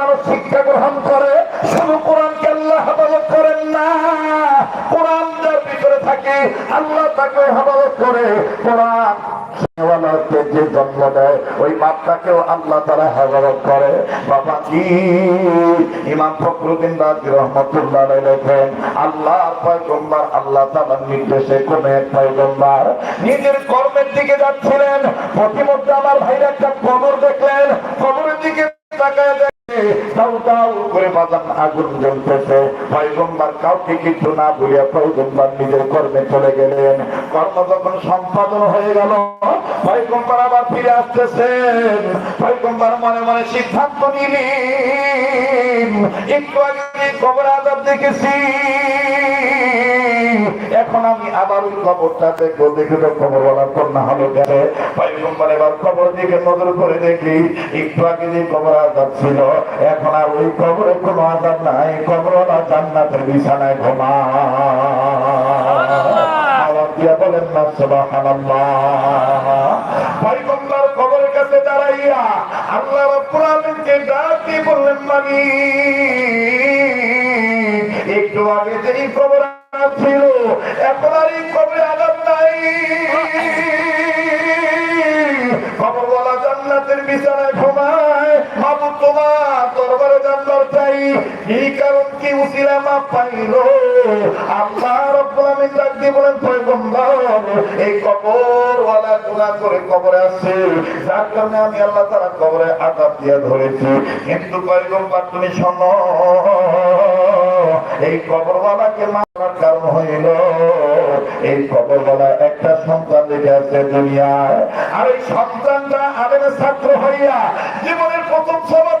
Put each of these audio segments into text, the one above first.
মানুষ শিক্ষা গ্রহণ করে, শুধু কোরআনকে আল্লাহ হেফাজত করেন না, কোরআন যার ভিতরে থাকে, আল্লাহ তাকে হেফাজত করে। কোরআন যে জন্ম দেয়, ওই বাচ্চাকেও আল্লাহ তারা হেফাজত করে। বাবা কি? ইমাম ফখরুদ্দিন রাজি রহমতুল্লাহ লেখেন আল্লাহ পয়গম্বর আল্লাহ তালার নির্দেশে কোন এক পয়গম্বর নিজের কর্মের দিকে যাচ্ছিলেন। প্রতিমধ্যে আমার ভাইরা একটা কবর দেখলেন, কবরের দিকে তাকায় নিজের কর্মে চলে গেলেন। কর্ম যখন সম্পাদন হয়ে গেল আবার ফিরে মনে মনে সিদ্ধান্ত নিলেন কবর দেখেছি। এখন আমি আবার ওই কবরটা দেখব, দেখে তো খবর বলা কন্যা হলো গেলে পয়গম্বর এবার কবর দিকে নজর করে দেখি, একটু আগে যে কবর আজাব ছিল এখন আর ওই কবরে কোনো আজাব নাই কবরওয়ালা জান্নাতের বিছানায় ঘুমা দিয়া বলেন না সুবহানাল্লাহ। পয়গম্বর কবরের কাছে দাঁড়াইয়া আল্লাহ রাব্বুল আলামিনকে ডাক দিয়ে বললেন মানি একটু আগে যে এই কবর ছিল এখন আর এই কবরে নাই। কবরওয়ালা জান্নাতের বিছানায় এই কারণ কি মাপ পাইল? আল্লাহ রব্বুল আমিন বলেন, পয়গম্বর, এই কবরওয়ালা গুনাহ করে কবরে আছে। যার কারণে আমি আল্লাহ তাআলা কবরে আযাব ধরেছি। কিন্তু পয়গম্বর, তুমি শোনো, এই মারার কারণ হইল, এই কবরওয়ালা একটা সন্তান রেখে আছে দুনিয়ায়। আর এই সন্তানটা আলেমের ছাত্র হইয়া জীবনের প্রথম সবক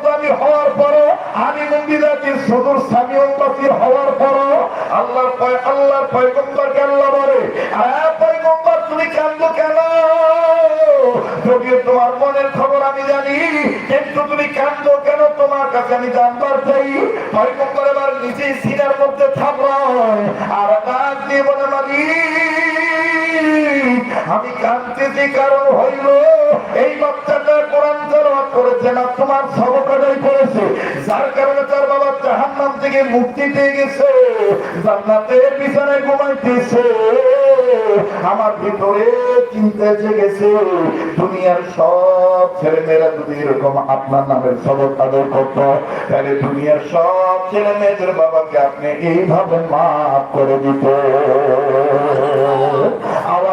অন্তর্জামী হওয়ার পরও, আমি মন্দিরাতি সুদূর সামিউল বাসির হওয়ার পরও, আল্লাহর আল্লাহর পয়গম্বরকে আল্লাহ বলে পয়গম্বর, তুমি কান্দো কেন? যদিও তোমার মনের খবর আমি জানি, কিন্তু তুমি কান্দো কেন? তোমার কাছে আমি জানবার চাই। পয়গম্বর এবার নিজেই সিনার মধ্যে থাপড়ায়, আর ডাক দিয়ে বলে মালি আমি কাঁদতেছি কারণ হইল, এই বাচ্চাটা কোরআন তেলাওয়াত করেছে না, তোমার সবক আদায় করেছে। যার কারণে তার বাবা জাহান্নাম থেকে মুক্তি পেয়ে গেছে ঘুমাইতেছে। আমার ভিতরে চিন্তা জেগেছে, দুনিয়ার সব ছেলে মেয়েরা যদি এরকম আপনার নামের সবক আদর করত, তাহলে দুনিয়ার সব ছেলে মেয়েদের বাবাকে আপনি এইভাবে মাফ করে দিত।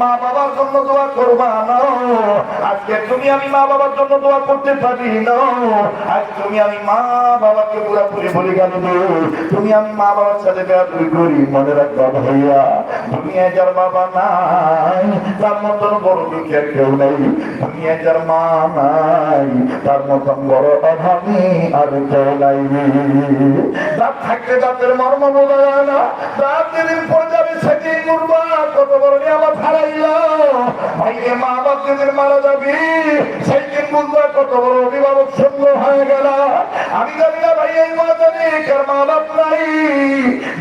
মা বাবার জন্য দোয়া করবা না। আজকে তুমি আমি মা বাবার জন্য দোয়া করতে পারি না। আজ তুমি আমি মা বাবাকে পুরাপুরি বলে গেল তুমি আমি মা বাবার সাথে বেয়াপুরি করি, মনে রাখবা ভাইয়া। দুনিয়ায় যার বাবা নাই, তার মতন বড় দুঃখের কেউ নেই। দুনিয়ায় যার মা নাই, তার মতন বড় অভাবী আর কেউ নাই দাঁত থাকতে দাঁতের মর্ম বোঝা যায় না। দাঁত যেদিন পড়ে যাবে, সেদিন করবা কত বড় নিয়ামত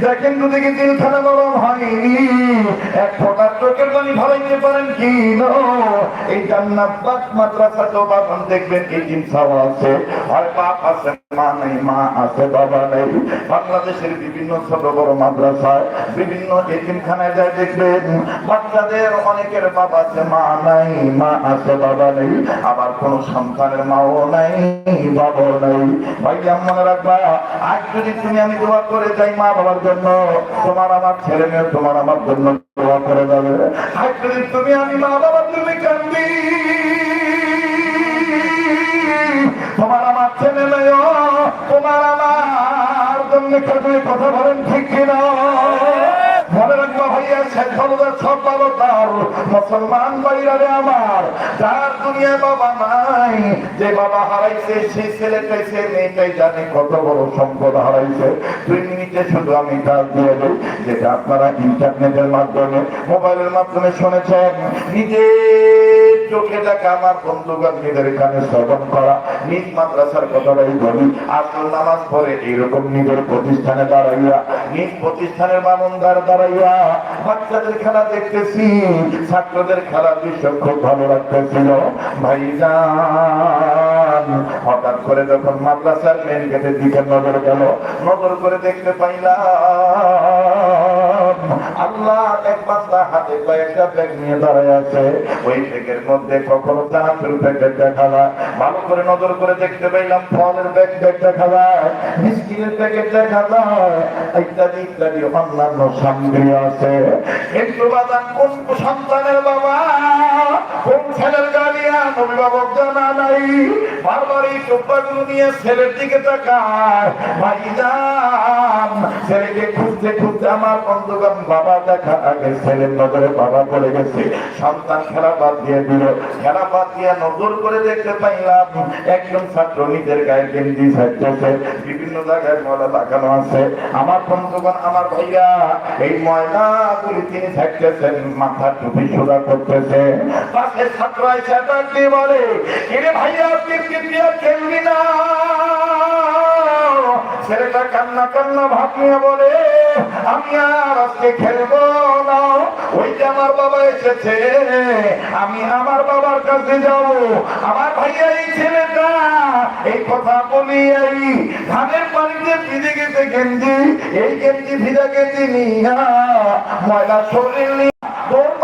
দেখেন হয়নি। এক চোখের পারেন কি এই জান্নাত মাদ্রাসা তো বাপন দেখবেন, এই আছে। হয় বাপ আছে, মা নেই, মা আছে, বাবা নেই। বাংলাদেশের বিভিন্ন ছোট বড় মাদ্রাসায় বিভিন্ন এতিমখানায় যায় দেখবেন। বাচ্চাদের অনেকের বাবা আছে, মা নাই, মা আছে, বাবা নেই, আবার কোন সন্তানের মাও নাই, বাবাও নাই। ভাইয়া, মনে রাখবা, আজ যদি তুমি আমি দোয়া করে যাই মা বাবার জন্য, তোমার আমার ছেলে মেয়ে তোমার আমার জন্য দোয়া করে যাবে। আজ যদি তুমি আমি মা বাবার জন্য কান্দি, তোমার আমার ছেলে মেয়ে তোমার আমার জন্য কথা বলেন ঠিক কিনা? শেখ সব তার মুসলমান বাইরে আমার দুনিয়া বাবা নাই, যে বাবা হারাইছে, সেই ছেলেটাই, সে মেয়েটাই জানে কত বড় সম্পদ হারাইছে। দুই মিনিটে শুধু আমি কাজ দিয়ে দিই, যেটা আপনারা ইন্টারনেটের মাধ্যমে, মোবাইলের মাধ্যমে শুনেছেন। নিজে চোখে দেখা আমার বন্ধুগণ নিজের কানে শ্রবণ করা, নিজ মাদ্রাসার কথাটাই বলি আসল নামাজ পড়ে এইরকম নিজের প্রতিষ্ঠানে দাঁড়াইয়া, নিজ প্রতিষ্ঠানের বামনদার দাঁড়াইয়া বাচ্চাদের খেলা দেখতেছি, ছাত্রদের খেলা দৃশ্য খুব ভালো লাগতেছিল। ভাইজান হঠাৎ করে যখন মাদ্রাসার মেন গেটের দিকে নজর গেল, নজর করে দেখতে পাইলাম আল্লাহ এক বাচ্চা হাতে কয়েকটা ব্যাগ নিয়ে দাঁড়ায় আছে। ওই ব্যাগের মধ্যে কখনো চানাচুর প্যাকেট দেখা যায় ভালো করে নজর করে দেখতে পাইলাম ফলের ব্যাগ ব্যাগ দেখা যায় বিস্কিটের প্যাকেট ইত্যাদি ইত্যাদি। অন্যান্য সামগ্রী আছে। কিন্তু বাদাম কোন সন্তানের বাবা? কোন ছেলের অভিভাবক জানা নাই। বারবার এই ছেলের দিকে ছেলেকে খুঁজতে খুঁজতে আমার বন্ধুগণ বাবা দেখা আগে ছেলের নজরে বাবা পড়ে গেছে সন্তান খেলা বাদ দিয়ে দিল খেলা বাদ দিয়ে নজর করে দেখতে পাইলাম একজন ছাত্র নিজের গায়ে বিভিন্ন জায়গায় ময়লা আছে আমার আমার ভাইয়া এই ময়লা গুলি তিনি ছাড়তেছেন মাথা টুপি সোজা করতেছে পাশে ছাত্র বলে এরে ভাইয়া ক্রিকেট দিয়ে না ছেলেটা কান্না কান্না ভাব নিয়ে বলে, আমি আর আজকে খেলব না। ওই যে আমার বাবা এসেছে। আমি আমার বাবার কাছে যাব। আমার ভাইয়া এই ছেলেটা, এই কথা বলি এই ধানের পানিতে ভিজে গেছে গেঞ্জি। এই গেঞ্জি ভিজা গেঞ্জি নিয়া ময়লা শরীর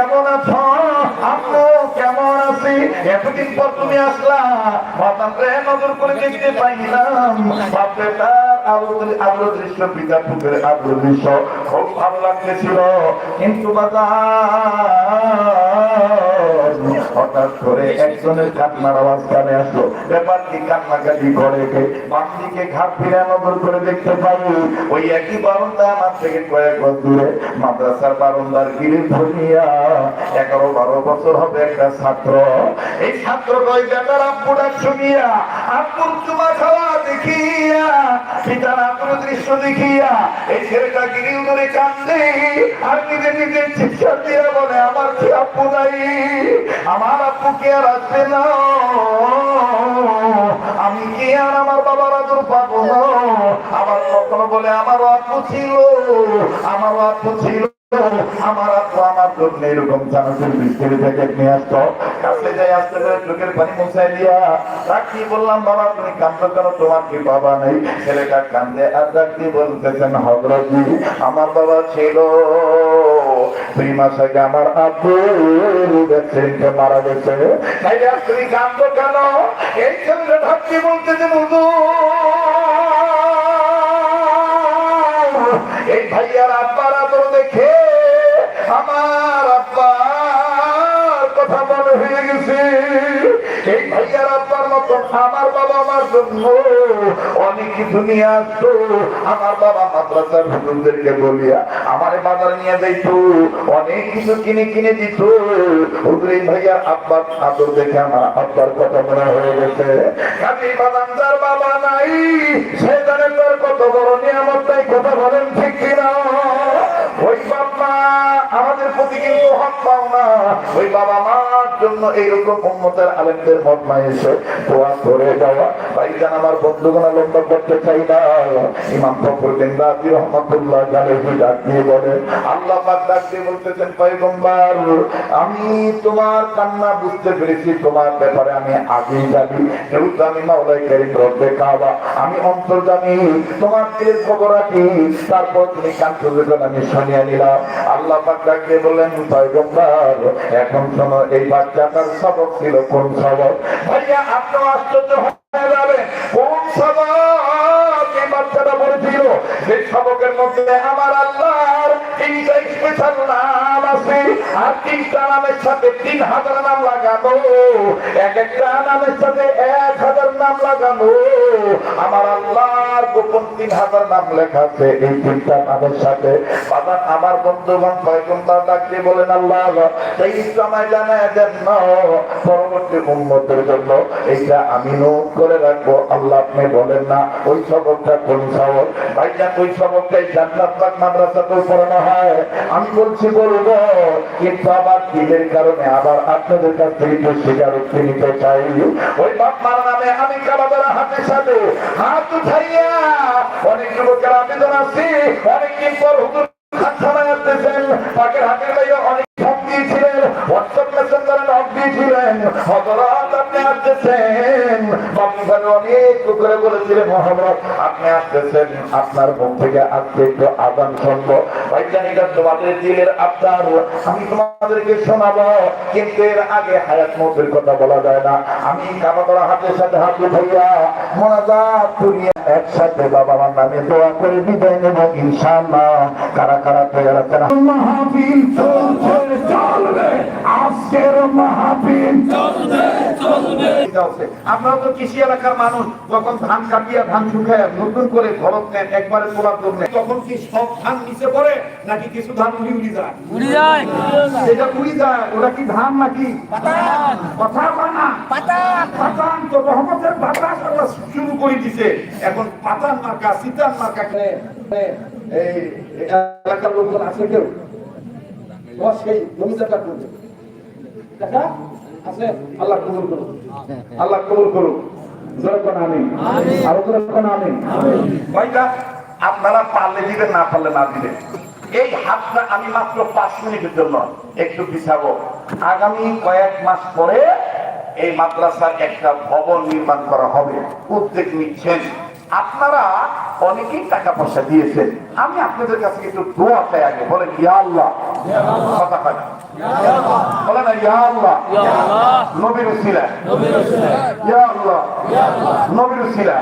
কেমন আছো? আম্মু কেমন আছি? এতদিন পর তুমি আসলা। রে নজর করে দেখতে পাইলাম। বাপরে, তার পিতা পুকুরের আলো দৃশ্য খুব ভালো লাগতেছিল। কিন্তু বাজার করে একজনের কান্নার আওয়াজ কানে আসলো। ব্যাপার কি কান্নাকাটি করে কে বাম দিকে ঘাট ফিরে নজর করে দেখতে পাই, ওই একই বারন্দা আমার থেকে কয়েক বছর দূরে। মাদ্রাসার বারন্দার গিরিল ধরিয়া এগারো বারো বছর হবে একটা ছাত্র। এই ছাত্র কই বেটার আব্বুটা শুনিয়া, আব্বুর চুমা খাওয়া দেখিয়া, পিতার আব্বুর দৃশ্য দেখিয়া, এই ছেলেটা গিরিল ধরে কান্দে আর নিজে নিজে চিৎকার দিয়ে বলে, আমার কি আব্বু নাই, আমার আব্বু কি আসবে না। আমি কে আর আমার বাবার আদর পাবো না? আমার কখনো বলে আমার আত্ম ছিল আমার আত্ম ছিল। আমার আব্বু আমার জন্য এরকম চানাচুর নিয়ে যাই আসতে পানি মুছাই দিয়া রাখি, বললাম, বাবা, তুমি কেন তোমার কি বাবা নেই? ছেলেটা কান্দে, আর রাখি বলতেছেন আমার বাবা ছিল। দুই মাস আগে আমার আব্বু মারা গেছে। তুমি কান্দো কেন এই ছেলেটা বলতেছেন এই ভাইয়ার আব্বার দেখে আমার আব্বার কথা মনে হয়ে গেছে। এই ভাইয়ার আব্বার মতন আমার বাবা আমার জন্য অনেক কিছু নিয়ে আসতো। আমার বাবা মাদ্রাসার হুজুরদেরকে বলিয়া আমার বাজারে নিয়ে যাইতো, অনেক কিছু কিনে কিনে দিত। হুজুর, এই ভাইয়ার আব্বার আদর দেখে আমার আব্বার কথা মনে হয়ে গেছে। কাজী বাদাম বাবা নাই, সে জানে তার কত বড় নিয়ামত, তাই কথা বলেন ঠিক কিনা? আমাদের প্রতি কিন্তু হক পাও না। ওই বাবা মার জন্য এইরকম উন্মতের আলেমদের মত এসে দোয়া করে যাওয়া। ভাইজান, আমার বন্ধুগণ লম্বা করতে চাই না। ইমাম ফখরুদ্দিন রাজি রহমতুল্লাহ গালেবি ডাক দিয়ে বলে আল্লাহ পাক ডাক দিয়ে বলতেছেন, পয়গম্বর, আমি তোমার কান্না বুঝতে পেরেছি। তোমার ব্যাপারে আমি আগেই জানি। যেহেতু আমি মাওলাই কারিম রব্বে কাবা। আমি অন্তর্জামি। তোমার দিলের খবর রাখি তারপর তুমি যখন আমি শুনিয়ে নিলাম। আল্লাহ পাক ডাক দিয়ে বললেন, পয়গম্বর, এখন শোনো, এই বাচ্চাটার সবক ছিল কোন সবক? ভাইয়া আপনার আশ্চর্য হয়ে যাবে কোন সবক? এই বাচ্চাটা বলেছিল সেই সবকের মধ্যে আমার আল্লাহর আমার আল্লাহর গোপন বলেন, আল্লাহ সময় দেন পরবর্তী উন্মতের জন্য। এইটা আমি নোট করে রাখব। আল্লাহ আপনি বলেন না, ওই সবকটা কোন সবক ভাইজান, ওই সবকটাই জান্নাত পাক মাদ্রাসাতেও পড়ানো হয়। আমি বলছি বলব কিন্তু আবার দিলের কারণে আবার আপনাদের কাছ থেকে একটু স্বীকারোক্তি নিতে চাই। ওই বাপ মার নামে আমি কাবাদার হাতের সাথে হাত উঠাইয়া অনেক যুবকের আবেদন আছে অনেকদিন পর হুজুর খান সময় আসতেছেন পাকের হাতের ভাইয়া অনেক ফোন দিয়েছিলেন হোয়াটসঅ্যাপ মেসেঞ্জারে নক দিয়েছিলেন। হজরত আপনি আসতেছেন। করে বলেছিলেন মোহাম্মদ আপনি আসতেছেন। আপনার মুখ থেকে আজকে একটু আদান শুনব। এটা তোমাদের দিলের আবদার আমি তোমাদেরকে শোনাবো। কিন্তু এর আগে হায়াত মতের কথা বলা যায় না। আমি কাবাতলা হাতের সাথে হাত উঠাইয়া মোনাজাত করিয়া একসাথে বাবা আমার নামে দোয়া করে বিদায় নেব ইনশাআল্লাহ। কারা কারা তৈরি আছেন? মাহফিল চলছে চলবে। আজকের মাহফিল আমরা তো কৃষি এলাকার মানুষ যখন ধান কাটিয়া ধান শুকায় নতুন করে ঘরত নেন একবারে তোলার জন্য তখন কি সব ধান নিচে পড়ে নাকি কিছু ধান উড়ি উড়ি যায়? উড়ে যায়। সেটা উড়ি যায় ওটা কি ধান নাকি? কথা পাতান তো রহমতের বাতাস শুরু করে দিছে। এখন পাতান মার্কা সিতান মার্কা এই এলাকার লোকজন আছে কেউ? সেই করবে দেখা? আছে? আল্লাহ কবুল করুন আল্লাহ কবুল করুন আপনারা পারলে দিবেন না পারলে না দিবেন। এই হাতটা আমি মাত্র পাঁচ মিনিটের জন্য একটু পিছাবো আগামী কয়েক মাস পরে এই মাদ্রাসার একটা ভবন নির্মাণ করা হবে। উদ্যোগ নিচ্ছেন। আপনারা অনেকেই টাকা পয়সা দিয়েছেন আমি আপনাদের কাছে একটু দোয়া চাই আগে। বলেন ইয়া আল্লাহ। কথা কয়। বলেন ইয়া আল্লাহ। নবীর উসিলা ইয়া আল্লাহ। নবীর উসিলা